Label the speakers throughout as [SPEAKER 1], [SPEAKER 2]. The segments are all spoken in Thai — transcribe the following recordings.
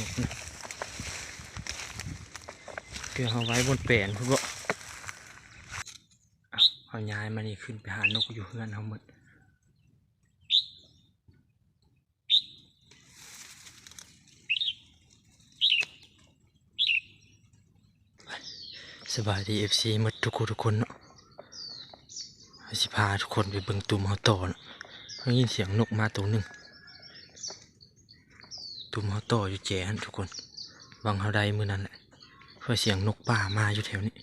[SPEAKER 1] นกนะเพื่อเอาไว้บนแปลนพุ่นบ่เอาย้ายมานี่ขึ้นไปหานกอยู่เฮือนเขาหมดสบายดีเอฟซีมดทุกคนทุกคนเนาะสิพาทุกคนไปเบิ่งตุ่มเขาต่อเนาะได้ยินเสียงนกมาตัวหนึ่ง ตุ่มเขาต่ออยู่แจหันทุกคนวังเขาได้มือนั้นแหละเพื่อเสียงนกป่ามาอยู่แถวนี้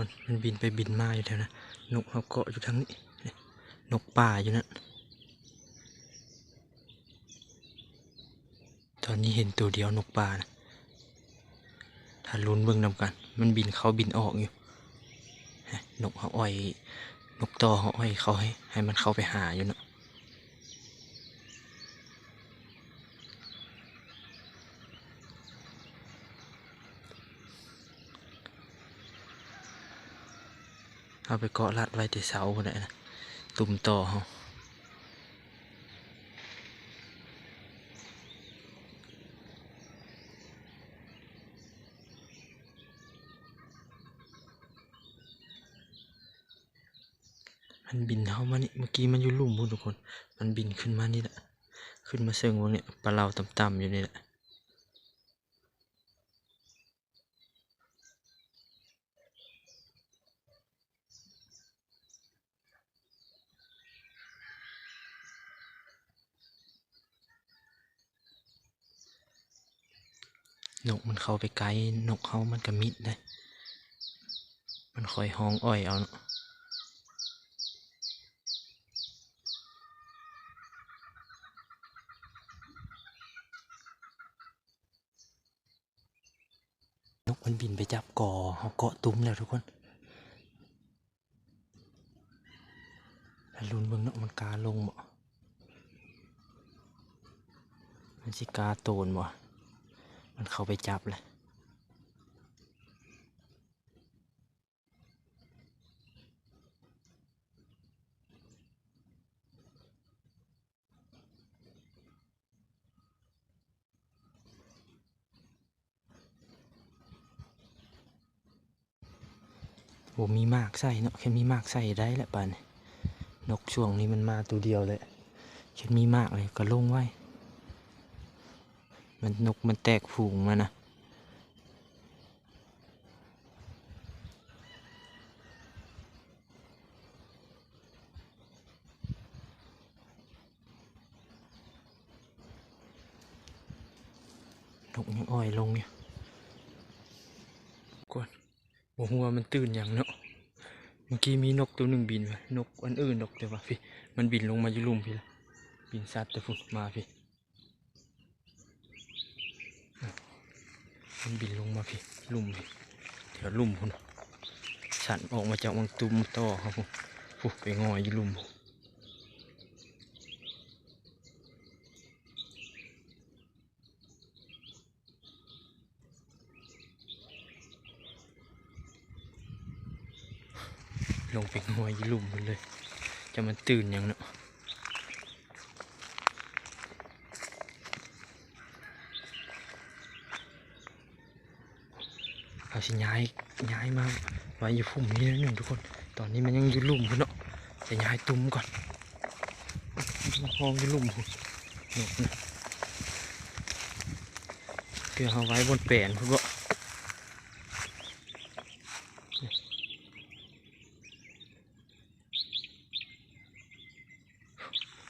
[SPEAKER 1] คนมันบินไปบินมาอยู่แถวนะนกเขาเกาะอยู่ทางนี้ นกป่าอยู่นะตอนนี้เห็นตัวเดียวนกป่านะถ้าลุ้นเบื้องนำกัน มันบินเข้าบินออกอยู่นกเขาอ้อย นกต่อเขาอ้อยเขาให้ให้มันเข้าไปหาอยู่เนาะ เอาไปเกาะลัดไว้ที่เสาคนไหนนะตุ่มต่อเขามันบินเข้ามานี่เมื่อกี้มันอยู่ลุ่มพูนทุกคน มันบินขึ้นมานี่แหละ ขึ้นมาเซิงวงเนี่ยปลาเราต่ำๆอยู่นี่แหละ นกมันเข้าไปไกลนกเขามันก็มิดได้ มันคอยห้องอ้อยเอาเนาะนกมันบินไปจับกอเขาเกาะตุ้มแล้วทุกคนลุนเบิ่งเนาะมันกาลงบ่มันสิกาโตนบ่ มันเข้าไปจับเลยโอ้มีมากใส่เนาะแค่มีมากใส่ได้แหละป่านนี้นกช่วงนี้มันมาตัวเดียวเลยแค่มีมากเลยก็ลงไว้ มันนกมันแตกฝูงมานะนกยังอ้อยลงอยู่ยกวนหัวหัวมันตื่นอย่างเนาะเมื่อกี้มีนกตัวหนึ่งบินไปนกอันอื่นนกแต่ว่าพี่ มันบินลงมาอยู่ลุมพี่ละบินซัดแต่ฝุ่นมาพี่ มันบินลงมาพี่ลุ่มพี่แถวลุ่มพุ่นสันออกมาจากวังตุ้มต่อครับผมปุ๊ไปงอยอยู่ลุ่มลงไปงอยอยู่ลุ่มเลย จะมันตื่นย่างเนาะ เอาสิย้ายย้ายมาไว้อยู่พุ่มนี้แล้วหนึ่งทุกคน ตอนนี้มันยังอยู่ลุ่มพุ่นเนาะจะย้ายตุ้มก่อนห้องอยู่ลุ่มพุ่นะเพื่อเอาไว้บนแปลนพุ่นบ่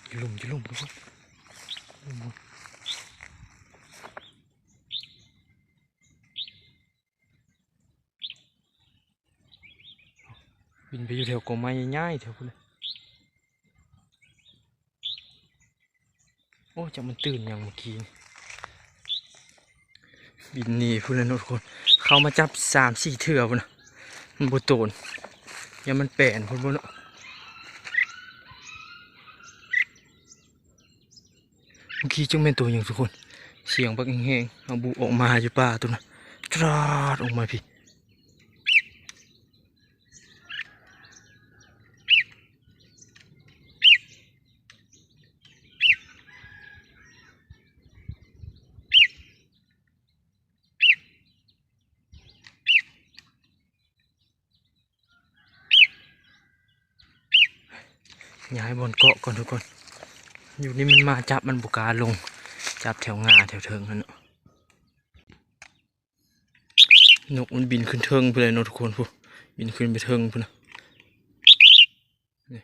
[SPEAKER 1] อยู่ลุ่มอยู่ลุ่มทุกคน บินไปอยู่แถวกอไม้ง่ายๆแถวพุ่นเลยโอ้จะมันตื่นอย่างเมื่อกี้บินหนีพุ่นลยเนาะทุกคน เขามาจับสามสี่เถื่อพุ่นะมันบโตนย่ามันแปลนพุ่นพุ่นเมื่อกี้จึงเป็นตัวอย่างทุกคน เสียงบักแห้งๆเอาบุออกมาอยู่ป่าตัวนะจราดออกมาพี่ ย้ายบนเกาะก่อนทุกคน อยู่นี่มันมาจับมันบุกาลง จับแถวงาแถวเทิงนั่นนาะนกมันบินขึ้นเทิงไปเลยนะทุกคนพูบินขึ้นไปเทิงพูนะนี่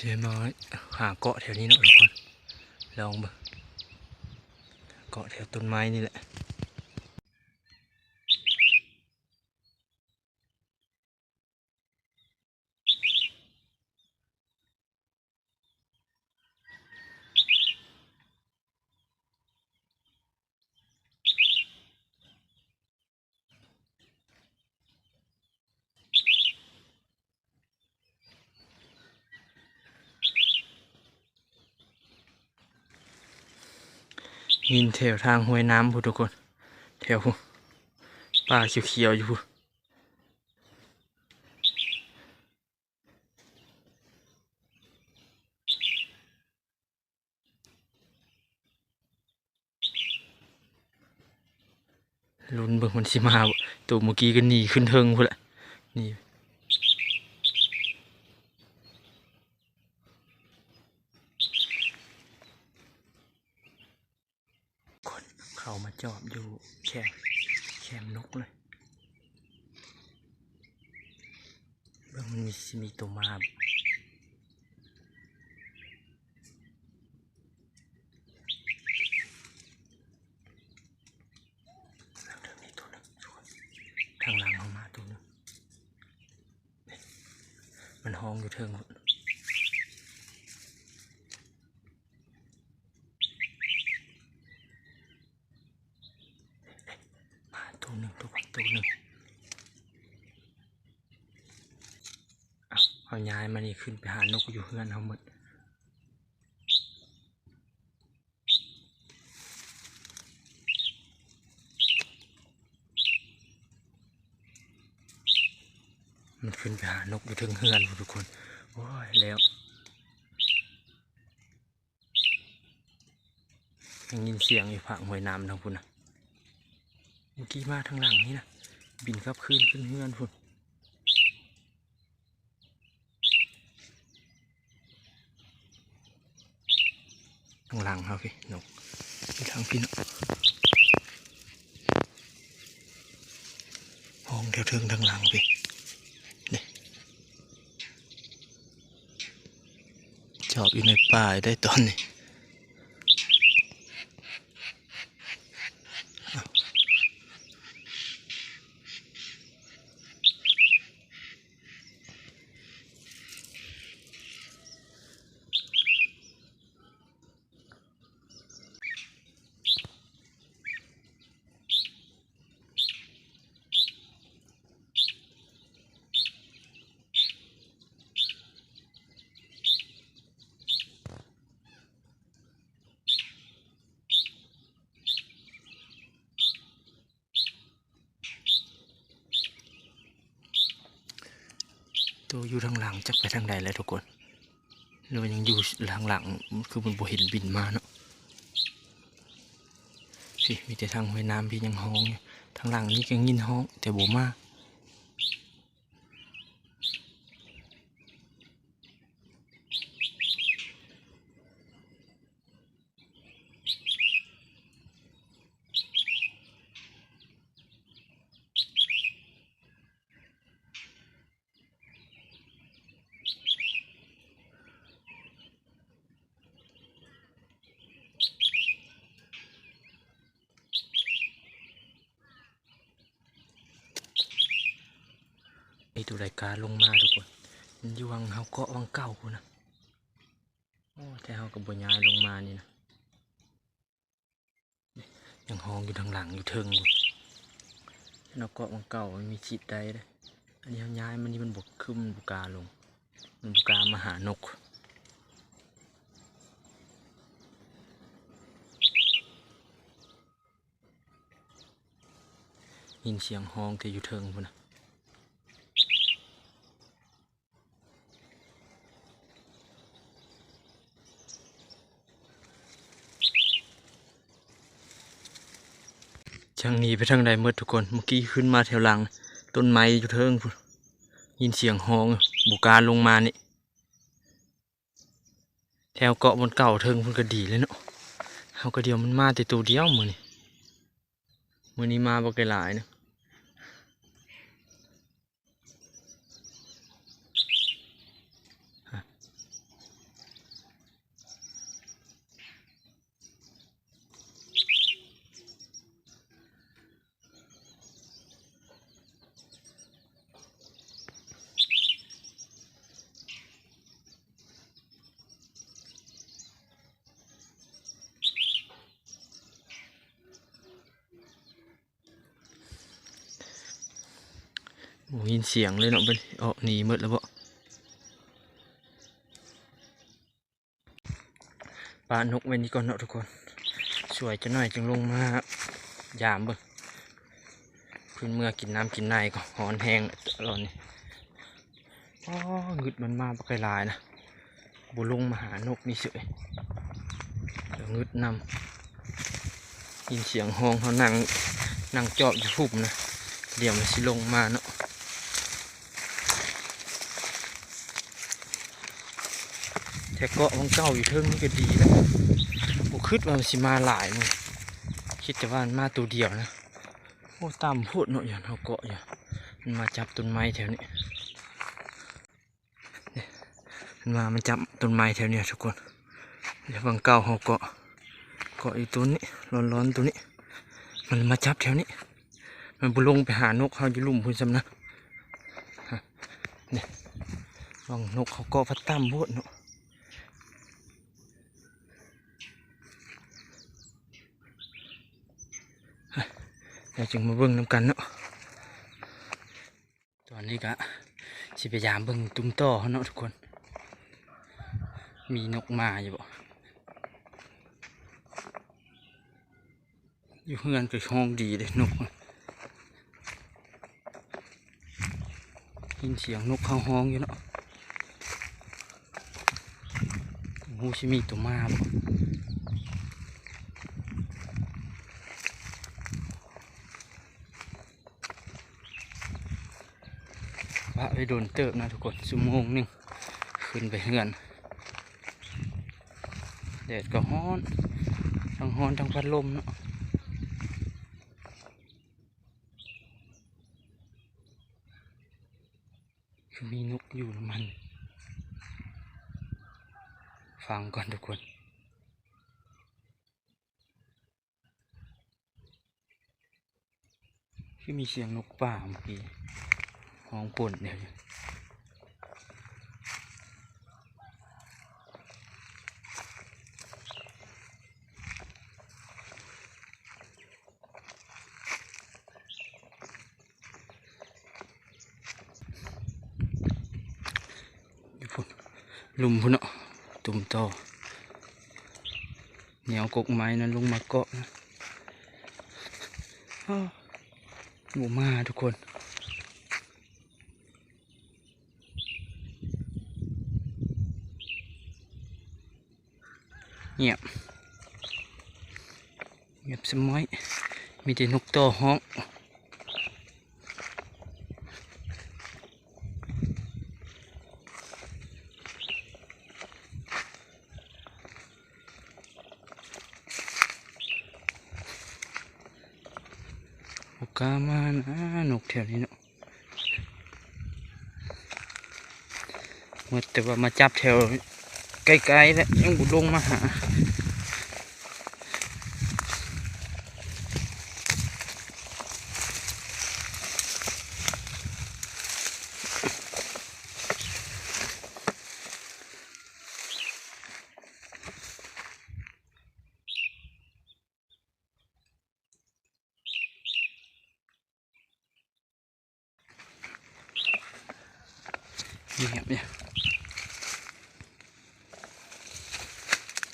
[SPEAKER 1] เสียน้อยหาเกาะแถวนี้เนาะทุกคนลองเบิ่งเกาะแถวต้นไม้นี่แหละ ยินแถวทางห้วยน้ำพูทุกคน แถวป่าเขียวๆอยู่ลุ้นเบิ่งมันสิมาตัวเมื่อกี้ก็หนีขึ้นเทิงพูนละนี่เขามา จอบอยู่แคมแคมนกเลยเบิ่งมันมีมีตัวมาบ่ทางเดินมีตัวหนึงทุกคนทางหลังเอามาตัวหนึงนี่มันห้องอยู่เทิงหมดมาตัวหนึ่งตัวคนตัวหนึ่งเอาเอาย้ายมานี่ ขึ้นไปหานกอยู่เฮือนเขาหมดมันขึ้นไปหานกอยู่เทึงเฮือนทุกคนโอ้ยแล้วยังยินเสียงอยู่ผังหวยน้ำทางพุ่นนะเมื่อกี้มาทางหลังนี่นะบินกลับคืนขึ้นเฮือนพุ่น ทา งหลังครับพี่นกไปทางพี่นกห้องแถวเทิงทางหลังพี่นี่จอบอยู่ในป่าได้ตอนนี้ ตัวอยู่ทางหลังจะไปทางใดเลยทุกคนเรายังอยู่หลังหลังคือมันบ่เห็นบินมาเนาะสิมีแต่ทางห้วยน้ำพี่ยังห้องทางหลังนี่ก็ยินห้องแต่บ่มา นี่ตัวรายการลงมาทุกคนมันอยู่วังเฮาเกาะวังเก่าพู้นนะโอ้แต่เฮากับบยายลงมานี่นะยังห้องอยู่ทางหลังอยู่เทิงอยู่เนาเกาะวังเก่ามันมีชีดใดเลยอันนี้เฮาย้ายมันนี่มันบกขึ้นมันบุกาลง มันบุกามาหานกยินเสียงห้องที่อยู่เทิงพุ่นนะ ช่างหนีไปทางใดเมื่อทุกคนเมื่อกี้ขึ้นมาแถวหลัง ต้นไม้อยู่เทิงยินเสียงห้องบุกการลงมานี่แถวเกาะบนเก่าเทิงพุ่นก็ดีเลยเนาะเขาก็เดียวมันมาแต่ตัวเดียวมือนี่มือนี้มาบ่ไกลหลายเนาะ ยินเสียงเลยเนาะเป็นอ๋อหนีหมดแล้วบ่ปลานกเว้นนี้ก่อนเนาะทุกคน สวยจะหน่อยจึงลงมายามเบิ่งพื้นเมื่อกินน้ำกินในก็หอนแห้งตลอดนี่อ๋องึดมันมาปะไกลายนะบุลงมาหานกนี่เฉยเดี๋ยวงึดนำยินเสียงห้องเขานั่งนั่งจอบอยู่พุ่มนะเดี๋ยวมันสิลงมาเนาะ แต่เกาะของเก่าอยู่เทิงนี่ก็ดีแล้วบุคิดว่ามันสิมาหลายมึงคิดแต่ว่ามันมาตัวเดียวนะโอ้ตามพูดเนาะอย่างเขาเกาะอย่างมันมาจับต้นไม้แถวนี้เนี่ยมันมามันจับต้นไม้แถวเนี้ยทุกคนเดี๋ยวบางเก่าเขาเกาะเกาะอีตัวนี้ร้อนๆตัวนี้ มันมาจับแถวนี้ มันบุลงไปหานกเขาอยู่ลุ่มพุ่นซำนะฮะเนี่ยลองนกเขาเกาะพัดตั้มพูดเนาะ เดี๋ยวจึงมาเบิ่งน้ำกันเนาะตอนนี้ก็สิพยายามเบิ่งตุ้มต่อเนาะทุกคน มีนกมาอยู่บ่อยู่เฮือนก็ห้องดีเลยนกยินเสียงนกเข้าห้องอยู่เนาะหูชิมีตัวมาบ่ ว่าไปโดนเติบนะทุกคนชั่วโมงหนึงขึ้นไปเฮือนแดดก็ฮ้อนทั้งฮ้อนทั้งพัดลมเนาะคือมีนกอยู่นะมัน ฟังก่อนทุกคนคือมีเสียงนกป่าเมื่อกี้ ห้องป่นเดี๋ยวอยู่อยู่พุ่นลุมพุ่นเนาะตุ่มโตเหนียวกกไม้นั้นลงมาเกาะนะอ้าวหมูมาทุกคน เงียบเงียบสมัยมีแต่นกต่อห้องกามานะนกแถวนี้เนาะเมื่อแต่ว่ามาจับแถว ไกลๆแล้วยังบุลงมาหา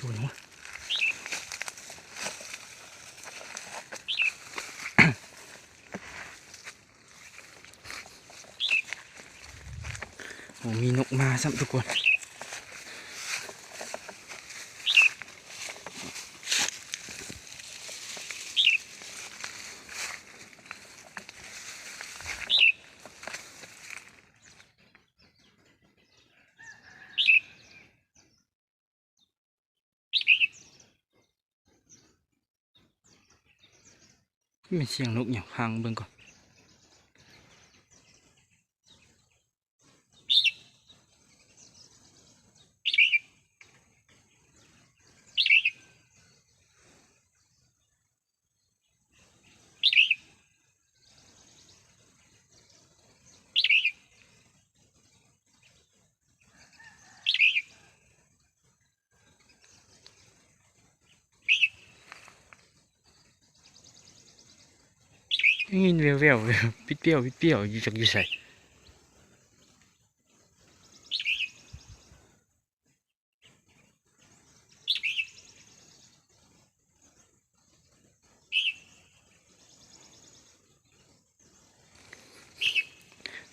[SPEAKER 2] ตัวนู้นโอ้มีนกมาซ้ำทุกคน มีเสียงนกอย่างพังเบิ่งก่อน ยินแววแววๆปิดเปรี้ยวปิดเปรี้ยวอยู่จากอยู่ใส่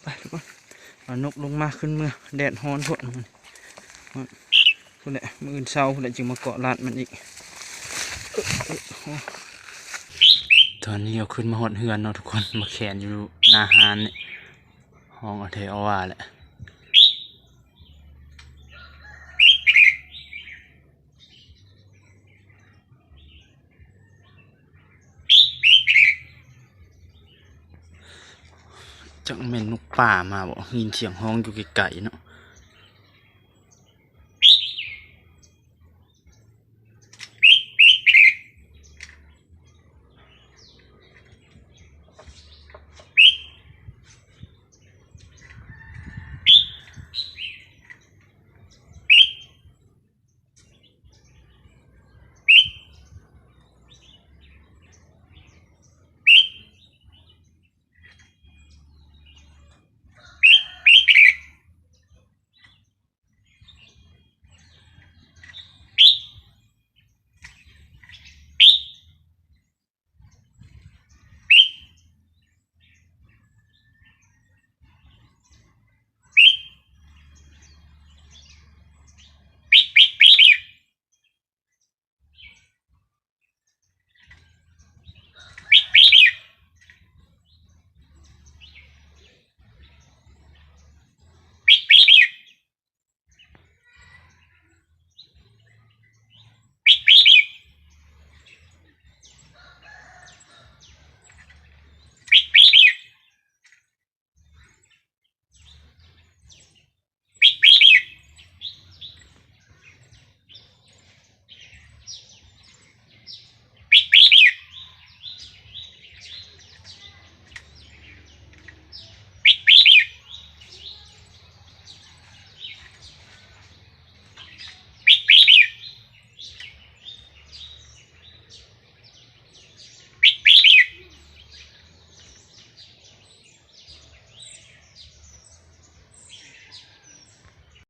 [SPEAKER 2] ไปทุกคนเอานกลงมาขึ้นเมื่อแดดฮ้อนพวกมันพุ่นแหละมืออื่นเช้าพุ่นแหละจึงมาเกาะลาดมันอีก ตอนนี้เอาขึ้นมาหดเฮือนเนาะทุกคนมาแขนอยู่นาฮานเนี่ยห้องอาเทอว่าแหละจังเม็นนกป่ามาบอกยินเสียงห้องอยู่ไกลๆเนาะ